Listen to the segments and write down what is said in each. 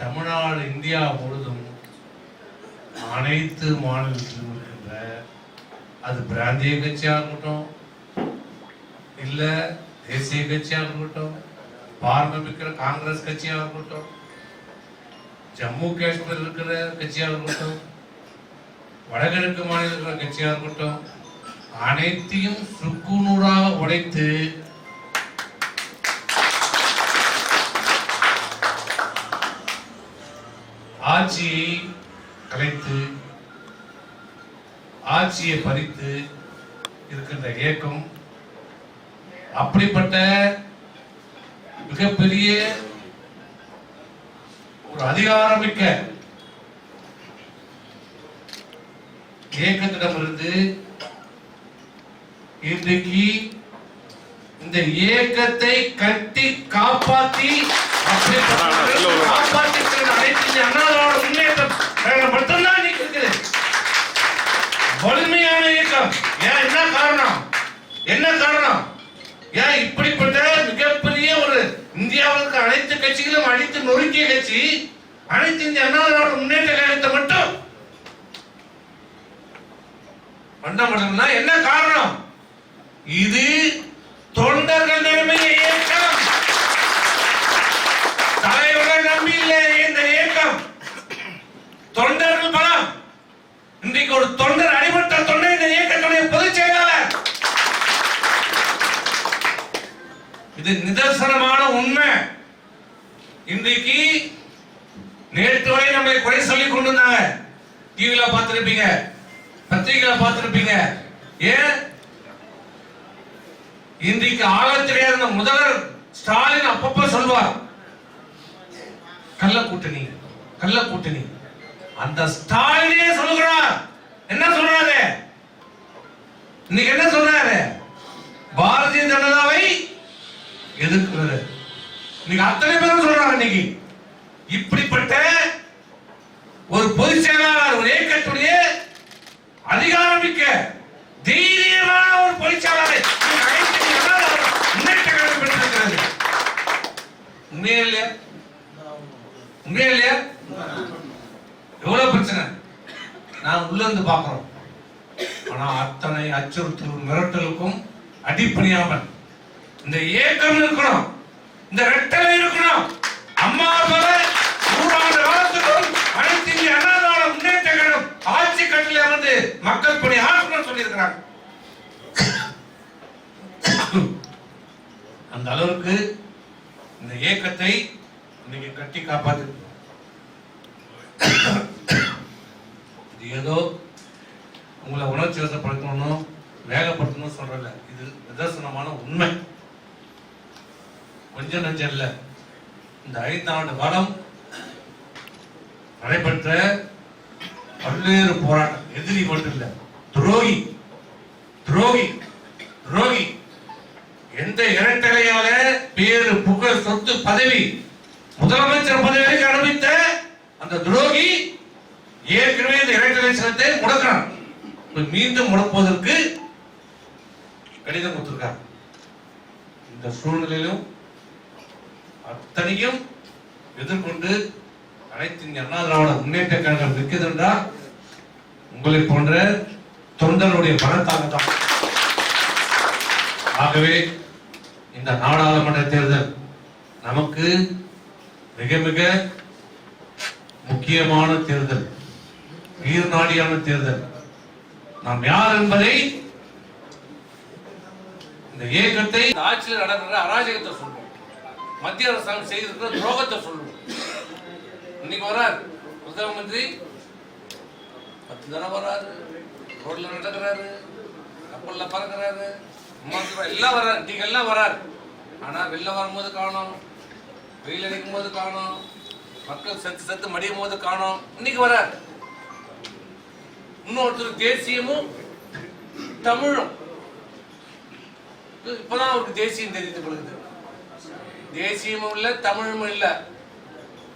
Tamil Nadu India முழுதும் அனைத்து மாநிலத்திலும் இருக்கின்ற அது பிராந்திய கட்சியாக இருக்கட்டும் இல்லை தேசிய கட்சியாக இருக்கட்டும் பார்மிக்கிற காங்கிரஸ் கட்சியாக இருக்கட்டும் ஜம்மு காஷ்மீர் இருக்கிற கட்சியாக இருக்கட்டும் வடகிழக்கு மாநில இருக்கிற கட்சியாக இருக்கட்டும் அனைத்தையும் சுக்குநூறாக உடைத்து ஆட்சியை கலைத்து ஆட்சியை பறித்து இருக்கின்ற இயக்கம் அப்படிப்பட்ட மிகப்பெரிய ஒரு அதிகாரமிக்க இயக்கத்திடமிருந்து இன்றைக்கு இந்த இயக்கத்தை கட்டி காப்பாற்றி அப்படிப்பட்ட காப்பாற்றி அனைத்து இந்திய அண்ணா திராவிட முன்னேற்றம் கழகம் மட்டும்தான் இன்னைக்கு இருக்குது வலிமையான இயக்கம் ஏன் என்ன காரணம் என்ன காரணம் ஏன் இப்படிப்பட்ட மிகப்பெரிய ஒரு இந்தியாவுக்கு அனைத்து கட்சிகளும் அடித்து நொறுக்கிய கட்சி அனைத்து இந்திய அண்ணா திராவிட முன்னேற்ற கழகத்தை மட்டும். பண்ண முடியும்னா என்ன காரணம்? இது தொண்டர்கள் நிலைமைய இயக்கம் தலைவர்கள் நம்பி இல்லை இந்த இயக்கம் தொண்டர்கள் பலம் இன்றைக்கு ஒரு தொண்டர் அடிபட்ட தொண்டர் இந்த இயக்கத்துடைய பொதுச் செயலாளர் இது நிதர்சனமான உண்மை இன்றைக்கு நேற்று வரை நம்மளை குறை சொல்லி கொண்டு வந்தாங்க டிவியில பார்த்திருப்பீங்க. பத்திரிகையில பார்த்திருப்பீங்க. ஏன் இன்றைக்கு ஆளத் தெரியாத முதல்வர் ஸ்டாலின் அப்பப்ப சொல்வார் கள்ள கூட்டணி கள்ள கூட்டணி. அந்த ஸ்டாலினே சொல்லுகிறார். என்ன சொல்றாரு? இன்னைக்கு என்ன சொல்றாரு? பாரதிய ஜனதாவை எதிர்க்கிறாரு இன்னைக்கு அத்தனை பேரும் சொல்றாங்க இன்னைக்கு. இப்படிப்பட்ட ஒரு பொதுச் செயலாளர் ஒரு இயக்கத்துடைய அதிகாரமிக்க தைரியமான ஒரு பொதுச்செயலாளரை உண்மையா இல்லையா? உண்மையா இல்லையா? எவ்வளவு பிரச்சனை? நான் உள்ள இருந்து பார்க்கிறோம். ஆனா அத்தனை அச்சுறுத்தல் மிரட்டலுக்கும் அடிப்பணியாமல் இந்த ஏக்கம் இருக்கணும். இந்த ரெட்டலை இருக்கணும் அம்மா போல நூறாண்டு காலத்துக்கும் அனைத்து இந்திய அண்ணா திராவிட முன்னேற்ற கழகம் ஆட்சி கட்டில வந்து மக்கள் பணி ஆற்றணும் சொல்லியிருக்கிறாங்க அந்த அளவுக்கு இந்த ஏக்கத்தை இன்னைக்கு கட்டி காப்பாத்து இது ஏதோ உங்களை உணர்ச்சி வசப்படுத்தணும் வேகப்படுத்தணும் சொல்றல இது நிதர்சனமான உண்மை. கொஞ்சம் நஞ்சம் இல்ல. இந்த ஐந்தாண்டு காலம் நடைபெற்ற பல்வேறு போராட்டம். எதிரி மட்டும் இல்லை துரோகி. துரோகி. துரோகி. எந்த இரட்டலையால பேரு புகழ் சொத்து பதவி முதலமைச்சர் பதவி வரைக்கும் அனுபவித்த அந்த துரோகி ஏற்கனவே இந்த இரட்டலை சனத்தை முடக்கிறான். மீண்டும் முடப்பதற்கு கடிதம் கொடுத்திருக்கார். இந்த சூழ்நிலையிலும் அத்தனையும் எதிர்கொண்டு அனைத்து இந்திய அண்ணா திராவிட முன்னேற்ற கழகம் நிற்கிறது என்றால் உங்களை போன்ற தொண்டர்களுடைய பணத்தாக தான் ஆகவே இந்த நாடாளுமன்ற தேர்தல் நமக்கு மிக மிக முக்கியமான தேர்தல் உயிர்நாடியான தேர்தல். நாம் யார் என்பதை இந்த இயக்கத்தை ஆட்சியில் நடக்கிற அராஜகத்தை சொல்லுவோம் மத்திய அரசாங்கம் செய்திருக்கிற துரோகத்தை சொல்லுவோம் இன்னைக்கு வரார். முதல் மந்திரி பத்து தடவை வராரு. ரோட்ல நடக்கிறாரு. கப்பல்ல பறக்கிறாரு. விமானத்துல எல்லாம் வராரு நீங்க எல்லாம் வர்றாரு. ஆனா வெளில வரும்போது காணோம். வெயில் அடிக்கும் போது காணோம். மக்கள் செத்து செத்து மடியும் போது காணோம். இன்னைக்கு வர்றாரு. இன்னொருத்தர் தேசியமும் தமிழும். இப்பதான் அவருக்கு தேசியம் தெரிந்து கொள்ளுது தேசியமும் இல்ல தமிழும் இல்ல.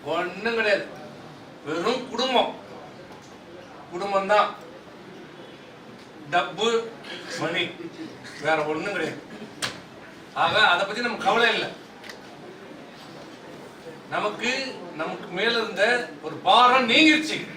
ஒண்ணும் கிடையாது. வெறும் குடும்பம். குடும்பம் தான் டப்பு மணி. வேற ஒண்ணும் கிடையாது. ஆக அதை பத்தி நம்ம கவலை இல்லை. நமக்கு நமக்கு மேல இருந்த ஒரு பாரம் நீங்கிருச்சு.